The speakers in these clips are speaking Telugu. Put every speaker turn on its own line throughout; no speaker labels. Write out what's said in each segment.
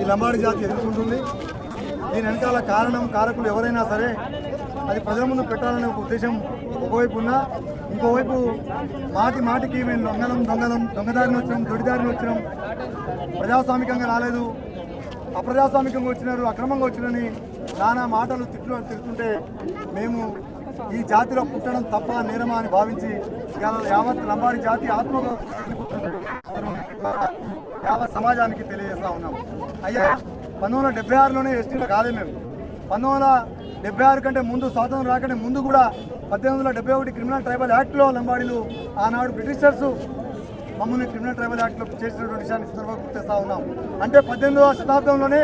ఈ లంబాడి జాతి ఎదుర్కొంటుంది. దీని వెనకాల కారణం కారకులు ఎవరైనా సరే అది ప్రజల ముందు పెట్టాలనే ఒక ఉద్దేశం ఒకవైపు ఉన్నా ఇంకోవైపు మాటి మాటికి మేము దొంగలం దొంగలం దొంగదారిని వచ్చినాం దొడిదారిని వచ్చినాం. ప్రజాస్వామికంగా రాలేదు. అప్రజాస్వామికంగా వచ్చినారు అక్రమంగా వచ్చినని నానా మాటలు తిట్లు తిరుగుతుంటే మేము ఈ జాతిలో పుట్టడం తప్ప నేరమా అని భావించి ఇవాళ యావత్ లంబాడి జాతి ఆత్మ యావత్ సమాజానికి తెలియజేస్తా ఉన్నాం. అయ్యా పంతొమ్మిది వందల డెబ్బై ఆరులోనే ఎస్టీలో కాదే మేము. పంతొమ్మిది వందల డెబ్బై ఆరు కంటే ముందు స్వాతంత్రం రాకంటే ముందు కూడా పద్దెనిమిది వందల డెబ్బై ఒకటి క్రిమినల్ ట్రైబల్ యాక్ట్లో లంబాడీలు ఆనాడు బ్రిటిషర్స్ మమ్మల్ని క్రిమినల్ ట్రైబల్ యాక్ట్లో చేసినటువంటి విషయాన్ని సందర్భంగా గుర్తిస్తా ఉన్నాం. అంటే పద్దెనిమిదవ శతాబ్దంలోనే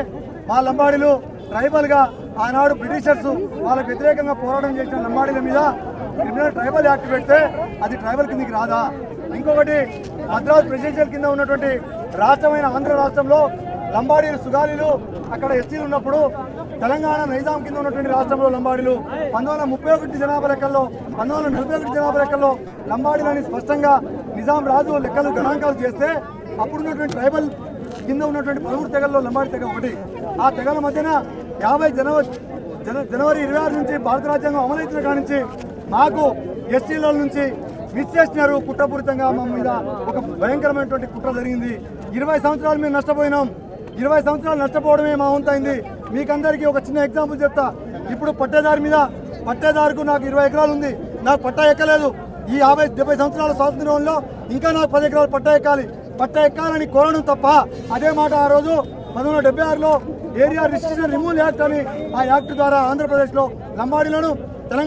మా లంబాడీలు ట్రైబల్గా ఆనాడు బ్రిటిషర్స్ వాళ్ళకు వ్యతిరేకంగా పోరాటం చేసిన లంబాడీల మీద క్రిమినల్ ట్రైబల్ యాక్ట్ పెడితే అది ట్రైబల్ కిందకి రాదా? ఇంకొకటి మద్రాసు ప్రెసిడెన్షియల్ కింద ఉన్నటువంటి రాష్ట్రమైన ఆంధ్ర రాష్ట్రంలో లంబాడీలు సుగాలీలు అక్కడ ఎస్టీలు ఉన్నప్పుడు తెలంగాణ నైజాం కింద ఉన్నటువంటి రాష్ట్రంలో లంబాడీలు పంతొమ్మిది వందల ముప్పై ఒకటి జనాభా లెక్కల్లో పంతొమ్మిది వందల నలభై ఒకటి జనాభా లెక్కల్లో లంబాడీలని స్పష్టంగా నిజాం రాజు లెక్కలు గణాంకాలు చేస్తే అప్పుడున్నటువంటి ట్రైబల్ కింద ఉన్నటువంటి పలువురు తెగల్లో లంబాడి తెగ ఒకటి. ఆ తెగల మధ్యన యాభై జనవరి జన జనవరి ఇరవై ఆరు నుంచి భారత రాజ్యాంగం అమలైతున్న కాడి నుంచి మాకు ఎస్టీల నుంచి మిస్ చేసినారు కుట్రపూరితంగా మా మీద ఒక భయంకరమైనటువంటి కుట్ర జరిగింది. ఇరవై సంవత్సరాలు మేము నష్టపోయినాం. ఇరవై సంవత్సరాలు నష్టపోవడమే మా వంతైంది మీకందరికీ ఒక చిన్న ఎగ్జాంపుల్ చెప్తా. ఇప్పుడు పట్టేదారి మీద పట్టేదారుకు నాకు ఇరవై ఎకరాలు ఉంది. నాకు పట్టా ఎక్కలేదు. ఈ యాభై డెబ్బై సంవత్సరాల స్వాతంత్రంలో ఇంకా నాకు పది ఎకరాలు పట్టా ఎక్కాలి. పట్టా ఎక్కాలని కోరడం తప్ప అదే మాట ఆ రోజు పంతొమ్మిది వందల డెబ్బై ఆరులో ఏరియా రిస్ట్రిక్షన్ రిమూవల్ యాక్ట్ అని ఆ యాక్ట్ ద్వారా ఆంధ్రప్రదేశ్లో లంబాడీలను తెలంగాణ